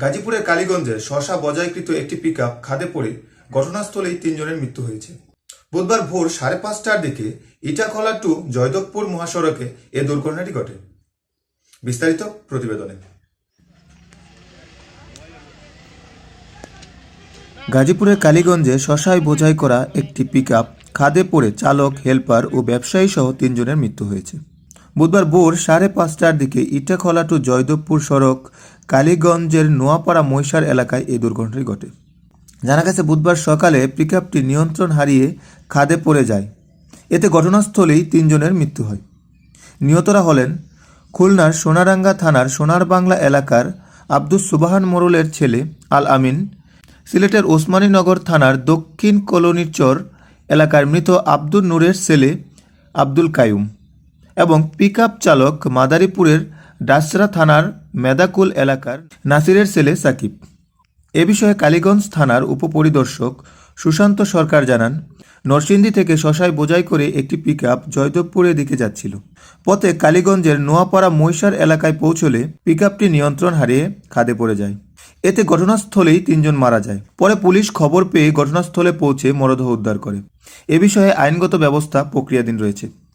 গাজীপুরের কালীগঞ্জে শশা বজায়কৃত একটি পিকআপ খাদে পড়ে ঘটনাস্থলেই তিনজনের মৃত্যু হয়েছে। বুধবার ভোর সাড়ে পাঁচটার দিকে ইটাখলা টু জয়দেবপুর মহাসড়কে এ দুর্ঘটনাটি ঘটে। বিস্তারিত প্রতিবেদনে। গাজীপুরের কালীগঞ্জে শশায় বোঝাই করা একটি পিকআপ খাদে পড়ে চালক হেলপার ও ব্যবসায়ী সহ তিনজনের মৃত্যু হয়েছে। বুধবার ভোর সাড়ে পাঁচটার দিকে ইটাখলা টু জয়দেবপুর সড়ক কালীগঞ্জের নোয়াপাড়া মৈশার এলাকায় এই দুর্ঘটনাটি ঘটে। জানা গেছে, বুধবার সকালে পিকআপটি নিয়ন্ত্রণ হারিয়ে খাদে পড়ে যায়। এতে ঘটনাস্থলেই তিনজনের মৃত্যু হয়। নিহতরা হলেন খুলনার সোনারাঙ্গা থানার সোনার বাংলা এলাকার আব্দুস সুবাহান মোরলের ছেলে আল আমিন, সিলেটের ওসমানীনগর থানার দক্ষিণ কলোনির চর এলাকার মৃত আব্দুল নূরের ছেলে আব্দুল কায়ুম এবং পিকআপ চালক মাদারীপুরের ডাসরা থানার মেদাকুল এলাকার নাসিরের ছেলে সাকিব। এ বিষয়ে কালীগঞ্জ থানার উপপরিদর্শক সুশান্ত সরকার জানান, নরসিংদী থেকে শশায় বোঝাই করে একটি পিকআপ জয়দেবপুরের দিকে যাচ্ছিল। পথে কালীগঞ্জের নোয়াপাড়া মৈশার এলাকায় পৌঁছলে পিকআপটি নিয়ন্ত্রণ হারিয়ে খাদে পড়ে যায়। এতে ঘটনাস্থলেই তিনজন মারা যায়। পরে পুলিশ খবর পেয়ে ঘটনাস্থলে পৌঁছে মরদেহ উদ্ধার করে। এ বিষয়ে আইনগত ব্যবস্থা প্রক্রিয়াধীন রয়েছে।